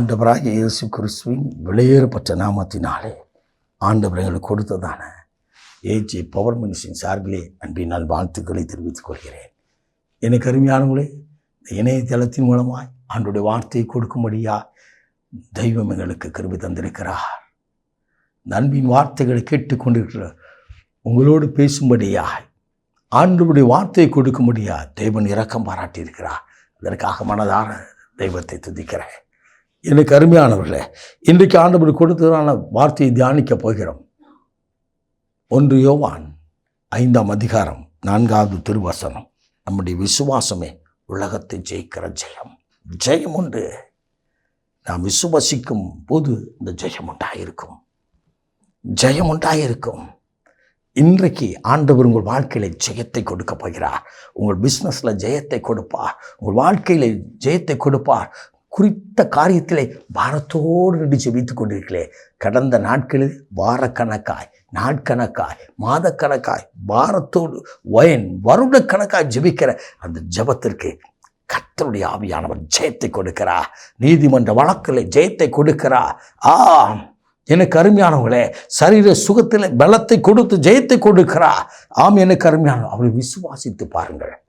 ஆண்டவராக இயேசு கிறிஸ்துவின் வெளியேறப்பட்ட நாமத்தினாலே ஆண்டவர் எங்களுக்கு கொடுத்ததான ஏஜி பவர் மினிஸ்டின் சார்பிலே அன்பின் நான் வாழ்த்துக்களை தெரிவித்துக் கொள்கிறேன். எனக்கு அருமையானவங்களே இணையதளத்தின் மூலமாய் ஆண்டுடைய வார்த்தையை கொடுக்கும்படியா தெய்வம் எங்களுக்கு கருவி தந்திருக்கிறார். இந்த வார்த்தைகளை கேட்டுக்கொண்டிருக்கிற உங்களோடு பேசும்படியாய் ஆண்டுடைய வார்த்தையை கொடுக்கும்படியா தெய்வன் இரக்கம் பாராட்டியிருக்கிறார். அதற்காக மனதார தெய்வத்தை துதிக்கிறேன். எனக்கு அருமையானவர்களே இன்றைக்கு ஆண்டவர் கொடுத்ததான வார்த்தையை தியானிக்கப் போகிறோம். ஒன்று யோவான் ஐந்தாம் அதிகாரம் நான்காவது திருவசனம். நம்முடைய விசுவாசமே உலகத்தை ஜெயிக்கிற ஜெயம். ஜெயம் உண்டு. நாம் விசுவசிக்கும் போது இந்த ஜெயம் உண்டாயிருக்கும். ஜெயம் உண்டாயிருக்கும். இன்றைக்கு ஆண்டவர் உங்கள் வாழ்க்கையில் ஜெயத்தை கொடுக்க போகிறார். உங்கள் பிஸ்னஸில் ஜெயத்தை கொடுப்பார். உங்கள் வாழ்க்கையில் ஜெயத்தை கொடுப்பார். குறித்த காரியத்திலே பாரத்தோடு நின்று ஜெபித்து கொண்டிருக்கலே கடந்த நாட்களில் வாரக்கணக்காய் நாட்கணக்காய் மாதக்கணக்காய் பாரத்தோடு வயன் வருடக்கணக்காய் ஜெபிக்கிற அந்த ஜெபத்திற்கு கத்தருடைய ஆவியானவர் ஜெயத்தை கொடுக்கிறா. நீதிமன்ற வழக்கில் ஜெயத்தை கொடுக்கிறா. ஆம். எனக்கு அருமையானவர்களே சரீர சுகத்தில் பலத்தை கொடுத்து ஜெயத்தை கொடுக்கிறா. ஆம் எனக்கு அருமையான அவரை விசுவாசித்து பாருங்கள்.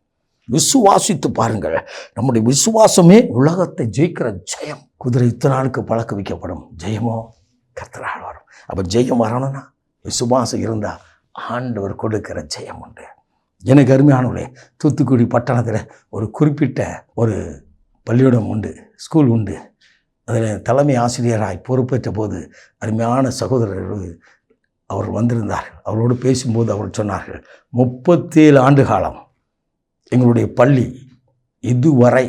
விசுவாசித்து பாருங்கள். நம்முடைய விசுவாசமே உலகத்தை ஜெயிக்கிற ஜெயம். குதிரை இத்தனாளுக்கு பழக்க வைக்கப்படும். ஜெயமோ? கர்த்தரால் வரும். அப்போ ஜெயம் வரணும்னா விசுவாசம் இருந்தால் ஆண்டவர் கொடுக்கிற ஜெயம் உண்டு. எனக்கு அருமையானவர்களே தூத்துக்குடி பட்டணத்தில் ஒரு குறிப்பிட்ட ஒரு பள்ளிக்கூடம் உண்டு ஸ்கூல் உண்டு. அதில் தலைமை ஆசிரியராய் பொறுப்பேற்ற போது அருமையான சகோதரர்கள் அவர் வந்திருந்தார். அவரோடு பேசும்போது அவர் சொன்னார்கள் முப்பத்தேழு ஆண்டு காலம் எங்களுடைய பள்ளி இதுவரை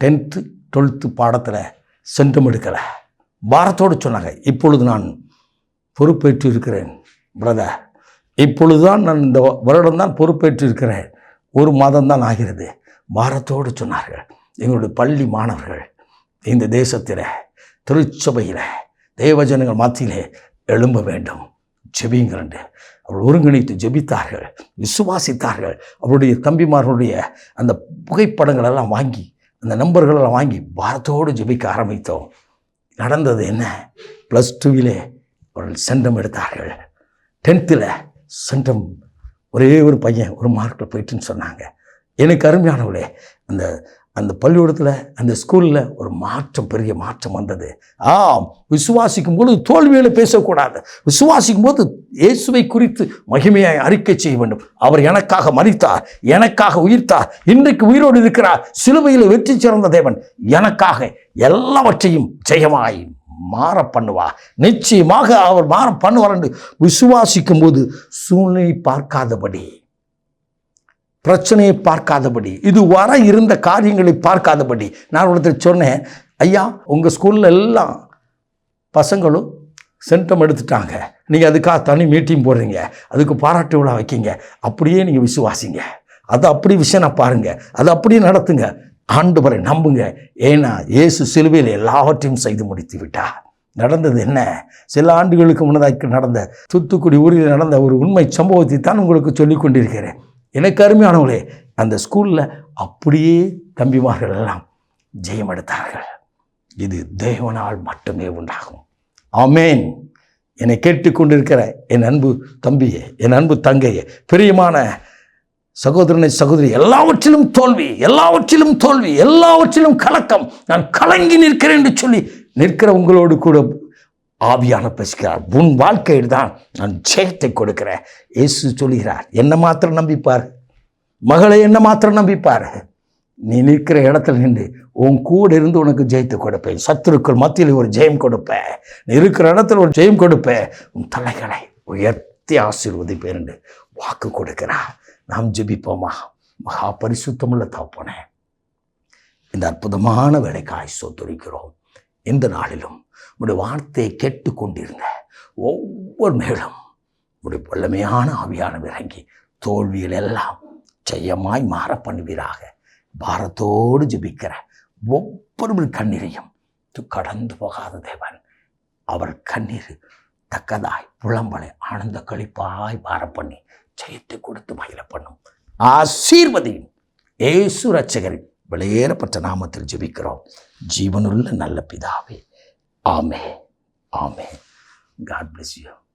டென்த்து டுவெல்த்து பாடத்தில் சென்றம் எடுக்கலை. பாரத்தோடு சொன்னாங்க இப்பொழுது நான் பொறுப்பேற்று இருக்கிறேன் பிரதர் இப்பொழுது தான் நான் இந்த வருடம் தான் பொறுப்பேற்று இருக்கிறேன் ஒரு மாதம் தான் ஆகிறது. பாரத்தோடு சொன்னார்கள் எங்களுடைய பள்ளி மாணவர்கள் இந்த தேசத்தில் திருச்சபையில் தேவஜனங்கள் மத்தியிலே எழும்ப வேண்டும். ஜெபிங்கிறண்டு அவள் அவர்கள் ஒருங்கிணைத்து ஜெபித்தார்கள் விசுவாசித்தார்கள். அவருடைய தம்பிமார்களுடைய அந்த புகைப்படங்கள் எல்லாம் வாங்கி அந்த நம்பர்களெல்லாம் வாங்கி பாரத்தோடு ஜெபிக்க ஆரம்பித்தோம். நடந்தது என்ன? ப்ளஸ் டூவிலே அவர்கள் சென்டம் எடுத்தார்கள். டென்த்தில் சென்டம் ஒரே ஒரு பையன் ஒரு மார்க்கில் போயிட்டுன்னு சொன்னாங்க. எனக்கு அருமையானவளே அந்த அந்த பள்ளிக்கூடத்தில் அந்த ஸ்கூலில் ஒரு மாற்றம் பெரிய மாற்றம் வந்தது. ஆம் விசுவாசிக்கும் போது தோல்வியில் பேசக்கூடாது. விசுவாசிக்கும் போது இயேசுவை குறித்து மகிமையை அறிக்கை செய்ய வேண்டும். அவர் எனக்காக மறித்தார் எனக்காக உயிர்த்தார் இன்றைக்கு உயிரோடு இருக்கிறார். சிலுவையில் வெற்றி சிறந்த தேவன் எனக்காக எல்லாவற்றையும் ஜெயமாய் மாற பண்ணுவா. நிச்சயமாக அவர் மாற பண்ணுவார் என்று விசுவாசிக்கும் போது சூழ்நிலை பார்க்காதபடி பிரச்சனையை பார்க்காதபடி இது வர இருந்த காரியங்களை பார்க்காதபடி நான் ஒருத்தர் சொன்னேன் ஐயா உங்கள் ஸ்கூலில் எல்லாம் பசங்களும் சென்டம் எடுத்துட்டாங்க. நீங்கள் அதுக்காக தனி மீட்டிங் போடுறீங்க. அதுக்கு பாராட்டு விழா வைக்கிங்க. அப்படியே நீங்கள் விசுவாசிங்க. அது அப்படி விஷயம் நான் பாருங்கள் அதை அப்படியே நடத்துங்க. ஆண்டவரை நம்புங்க. ஏன்னா இயேசு சிலுவையில் எல்லாவற்றையும் செய்து முடித்து விட்டார். நடந்தது என்ன? சில ஆண்டுகளுக்கு முன்னதாக நடந்த தூத்துக்குடி ஊரில் நடந்த ஒரு உண்மை சம்பவத்தை தான் உங்களுக்கு சொல்லிக் கொண்டிருக்கிறேன். எனக்கு அருமையானவங்களே அந்த ஸ்கூலில் அப்படியே தம்பிமார்கள் எல்லாம் ஜெயம் எடுத்தார்கள். இது தேவனால் மட்டுமே உண்டாகும். ஆமேன். என்னை கேட்டுக்கொண்டிருக்கிற என் அன்பு தம்பியே என் அன்பு தங்கையே பிரியமான சகோதரனை சகோதரி எல்லாவற்றிலும் தோல்வி எல்லாவற்றிலும் தோல்வி எல்லாவற்றிலும் கலக்கம் நான் கலங்கி நிற்கிறேன் என்று சொல்லி நிற்கிற உங்களோடு கூட ஆவியான பேசுகிறார் உன் வாழ்க்கையில் தான் நான் ஜெயத்தை கொடுக்கிறேன். இயேசு சொல்கிறார் என்ன மாத்திரம் நம்பிப்பார்? மகளை என்ன மாத்திரம் நம்பிப்பார்? நீ நிற்கிற இடத்துல நின்று உன் கூட இருந்து உனக்கு ஜெயத்தை கொடுப்பேன். சத்துருக்கள் மத்தியில் ஒரு ஜெயம் கொடுப்பேன். நீ இருக்கிற இடத்துல ஒரு ஜெயம் கொடுப்பேன். உன் தலைகளை உயர்த்தி ஆசீர்வதிப்பேன் என்று வாக்கு கொடுக்கிறார். நாம் ஜெபிப்போமா? மகா பரிசுத்தமுள்ள தாப்பனே இந்த அற்புதமான வேலைக்காய் சொத்துரிக்கிறோம். இந்த நாளிலும் உடைய வார்த்தையை கேட்டுக்கொண்டிருந்த ஒவ்வொரு மேலும் உடைய வல்லமையான ஆவியான இறங்கி தோல்வியில் எல்லாம் ஜெயமாய் மாற பண்ணுவீராக. பாரத்தோடு ஜபிக்கிற ஒவ்வொரு கண்ணீரையும் கடந்து போகாத தேவன் அவர் கண்ணீர் தக்கதாய் புலம்பலை ஆனந்த கழிப்பாய் பார பண்ணி ஜெயத்தை கொடுத்து மகிழ பண்ணும். ஆசீர்வதியும். ஏசு ரட்சகரின் வெளியேறப்பட்ட நாமத்தில் ஜெபிக்கிறோம். ஜீவனுள்ள நல்ல பிதாவே. ஆமே ஆமே காட் பிளஸ் யூ